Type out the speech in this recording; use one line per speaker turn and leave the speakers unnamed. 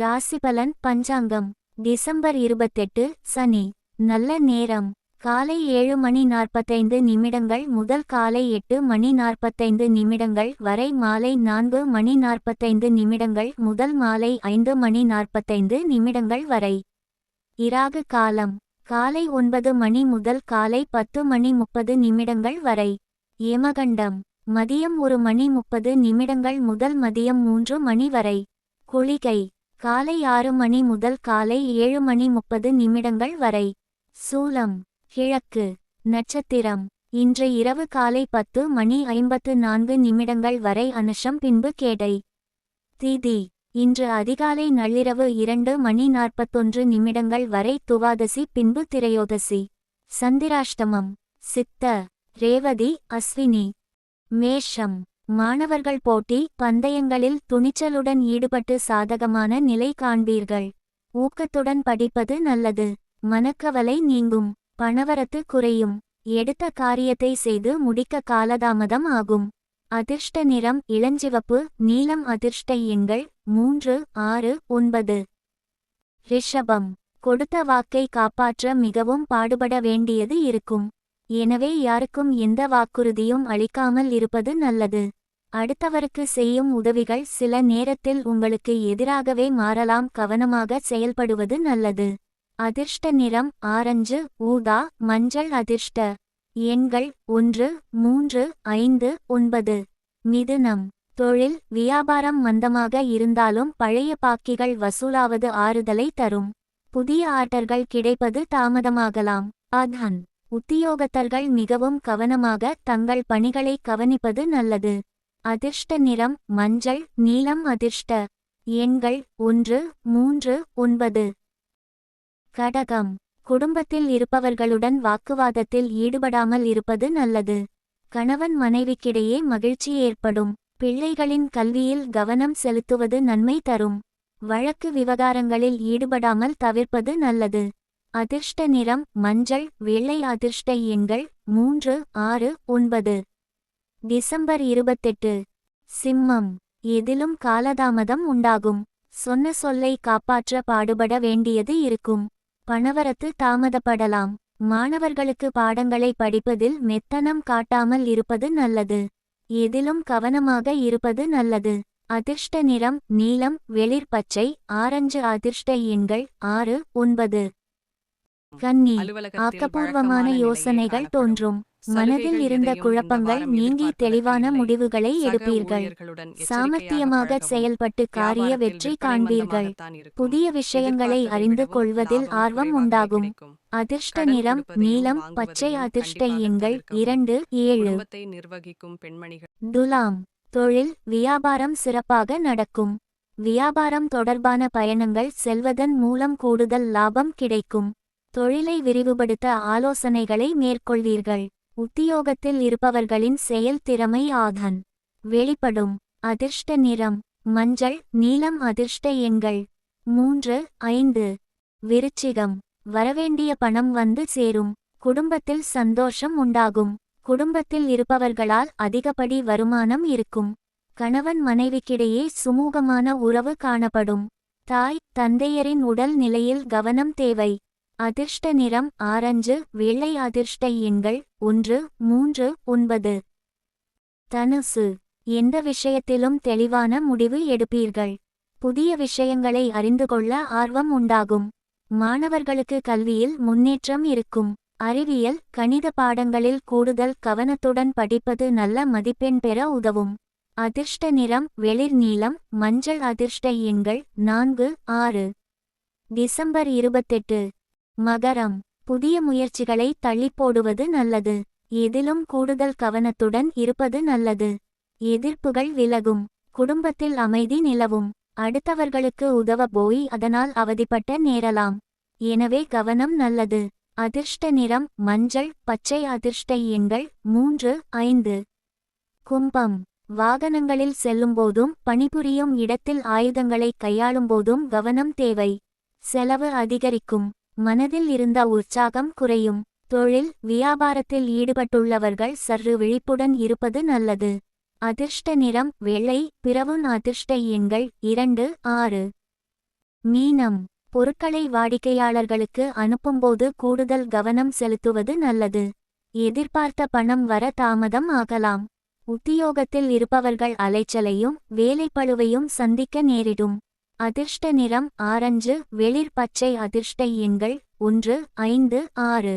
ராசிபலன் பஞ்சாங்கம். December இருபத்தெட்டு சனி. நல்ல நேரம். காலை ஏழு மணி நாற்பத்தைந்து நிமிடங்கள் முதல் காலை எட்டு மணி நாற்பத்தைந்து நிமிடங்கள் வரை மாலை நான்கு மணி நாற்பத்தைந்து நிமிடங்கள் முதல் மாலை ஐந்து மணி நாற்பத்தைந்து நிமிடங்கள் வரை. இராகு காலம். காலை ஒன்பது மணி முதல் காலை பத்து மணி முப்பது நிமிடங்கள் வரை. ஏமகண்டம். மதியம் ஒரு மணி முப்பது நிமிடங்கள் முதல் மதியம் மூன்று மணி வரை. குளிகை. காலை ஆறு மணி முதல் காலை ஏழு மணி முப்பது நிமிடங்கள் வரை. சூலம். கிழக்கு. நட்சத்திரம். இன்று இரவு காலை பத்து மணி ஐம்பத்து நான்கு நிமிடங்கள் வரை அனுஷம் பின்பு கேடை. திதி. இன்று அதிகாலை நள்ளிரவு இரண்டு மணி நாற்பத்தொன்று நிமிடங்கள் வரை துவாதசி பின்பு திரையோதசி. சந்திராஷ்டமம். சித்த. ரேவதி அஸ்வினி. மேஷம். மாணவர்கள் போட்டி பந்தயங்களில் துணிச்சலுடன் ஈடுபட்டு சாதகமான நிலை காண்பீர்கள். ஊக்கத்துடன் படிப்பது நல்லது. மனக்கவலை நீங்கும். பணவரத்து குறையும். எடுத்த காரியத்தை செய்து முடிக்க காலதாமதம் ஆகும். அதிர்ஷ்ட நிறம் இளஞ்சிவப்பு நீலம் அதிர்ஷ்ட எண்கள் மூன்று ஆறு ஒன்பது. ரிஷபம். கொடுத்த வாக்கை காப்பாற்ற மிகவும் பாடுபட வேண்டியது இருக்கும். எனவே யாருக்கும் எந்த வாக்குறுதியும் அளிக்காமல் இருப்பது நல்லது. அடுத்தவருக்கு செய்யும் உதவிகள் சில நேரத்தில் உங்களுக்கு எதிராகவே மாறலாம். கவனமாக செயல்படுவது நல்லது. அதிர்ஷ்ட நிறம் ஆரஞ்சு ஊதா மஞ்சள் அதிர்ஷ்ட. எண்கள் ஒன்று மூன்று ஐந்து ஒன்பது. மிதுனம். தொழில் வியாபாரம் மந்தமாக இருந்தாலும் பழைய பாக்கிகள் வசூலாவது ஆறுதலை தரும். புதிய ஆர்டர்கள் கிடைப்பது தாமதமாகலாம். அதன் உத்தியோகத்தர்கள் மிகவும் கவனமாக தங்கள் பணிகளை கவனிப்பது நல்லது. அதிர்ஷ்ட நிறம் மஞ்சள் நீலம் அதிர்ஷ்ட. எண்கள் ஒன்று மூன்று ஒன்பது. கடகம். குடும்பத்தில் இருப்பவர்களுடன் வாக்குவாதத்தில் ஈடுபடாமல் இருப்பது நல்லது. கணவன் மனைவிக்கிடையே மகிழ்ச்சி ஏற்படும். பிள்ளைகளின் கல்வியில் கவனம் செலுத்துவது நன்மை தரும். வழக்கு விவகாரங்களில் ஈடுபடாமல் தவிர்ப்பது நல்லது. அதிர்ஷ்ட நிறம் மஞ்சள் வெள்ளை அதிர்ஷ்ட எண்கள் மூன்று ஆறு ஒன்பது. டிசம்பர் இருபத்தெட்டு. சிம்மம். எதிலும் காலதாமதம் உண்டாகும். சொன்ன சொல்லை காப்பாற்ற பாடுபட வேண்டியது இருக்கும். பணவரத்து தாமதப்படலாம். மாணவர்களுக்கு பாடங்களை படிப்பதில் மெத்தனம் காட்டாமல் இருப்பது நல்லது. எதிலும் கவனமாக இருப்பது நல்லது. அதிர்ஷ்ட நிறம் நீலம் வெளிர் பச்சை ஆரஞ்சு அதிர்ஷ்ட எண்கள் ஆறு ஒன்பது. கன்னி ஆக்கப்பூர்வமான யோசனைகள் தோன்றும். மனதில் இருந்த குழப்பங்கள் நீங்கி தெளிவான. முடிவுகளை எடுப்பீர்கள் சாமர்த்தியமாக. செயல்பட்டு காரிய வெற்றி காண்பீர்கள். புதிய விஷயங்களை அறிந்து கொள்வதில் ஆர்வம் உண்டாகும். அதிர்ஷ்ட நிறம் நீலம் பச்சை அதிர்ஷ்ட எண்கள். இரண்டு ஏழு
நிர்வகிக்கும் பெண்மணிகள்
துலாம் தொழில் வியாபாரம் சிறப்பாக நடக்கும் வியாபாரம் தொடர்பான பயணங்கள் செல்வதன் மூலம் கூடுதல் லாபம் கிடைக்கும் தொழிலை விரிவுபடுத்த ஆலோசனைகளை மேற்கொள்வீர்கள். உத்தியோகத்தில் இருப்பவர்களின் செயல் திறமை ஆதன். வெளிப்படும். அதிர்ஷ்ட நிறம். மஞ்சள். நீலம். அதிர்ஷ்ட எண்கள். மூன்று. ஐந்து. விருச்சிகம். வரவேண்டிய பணம் வந்து சேரும். குடும்பத்தில் சந்தோஷம் உண்டாகும். குடும்பத்தில் இருப்பவர்களால் அதிகப்படி வருமானம் இருக்கும். கணவன் மனைவிக்கிடையே சுமூகமான உறவு காணப்படும். தாய் தந்தையரின் உடல் நிலையில் கவனம் தேவை. அதிர்ஷ்ட நிறம் ஆரஞ்சு வெள்ளை அதிர்ஷ்ட எண்கள் ஒன்று மூன்று ஒன்பது. தனுசு. எந்த விஷயத்திலும் தெளிவான முடிவு எடுப்பீர்கள். புதிய விஷயங்களை அறிந்து கொள்ள ஆர்வம் உண்டாகும். மாணவர்களுக்கு கல்வியில் முன்னேற்றம் இருக்கும். அறிவியல் கணித பாடங்களில் கூடுதல் கவனத்துடன் படிப்பது நல்ல மதிப்பெண் பெற உதவும். அதிர்ஷ்ட நிறம் வெளிர் நீளம் மஞ்சள் அதிர்ஷ்ட எண்கள் நான்கு ஆறு. டிசம்பர் இருபத்தெட்டு. மகரம். புதிய முயற்சிகளை தள்ளிப்போடுவது நல்லது. எதிலும் கூடுதல் கவனத்துடன் இருப்பது நல்லது. எதிர்ப்புகள் விலகும். குடும்பத்தில் அமைதி நிலவும். அடுத்தவர்களுக்கு உதவ போய் அதனால் அவதிப்பட்ட நேரலாம். எனவே கவனம் நல்லது. அதிர்ஷ்ட நிறம் மஞ்சள் பச்சை அதிர்ஷ்ட எண்கள் மூன்று ஐந்து. கும்பம். வாகனங்களில் செல்லும்போதும் பணிபுரியும் இடத்தில் ஆயுதங்களை கையாளும்போதும் கவனம் தேவை. செலவு அதிகரிக்கும். மனதில் இருந்த உற்சாகம் குறையும். தொழில் வியாபாரத்தில் ஈடுபட்டுள்ளவர்கள் சற்று விழிப்புடன் இருப்பது நல்லது. அதிர்ஷ்ட நிறம் வெள்ளை பிறவுன் அதிர்ஷ்ட எண்கள் இரண்டு ஆறு. மீனம் பொருட்களை வாடிக்கையாளர்களுக்கு அனுப்பும்போது கூடுதல் கவனம் செலுத்துவது நல்லது. எதிர்பார்த்த பணம் வர தாமதம் ஆகலாம். உத்தியோகத்தில் இருப்பவர்கள் அலைச்சலையும் வேலைப்பளுவையும் சந்திக்க நேரிடும். அதிர்ஷ்ட நிறம் ஆரஞ்சு வெளிர் பச்சை அதிர்ஷ்ட எண்கள் ஒன்று ஐந்து ஆறு.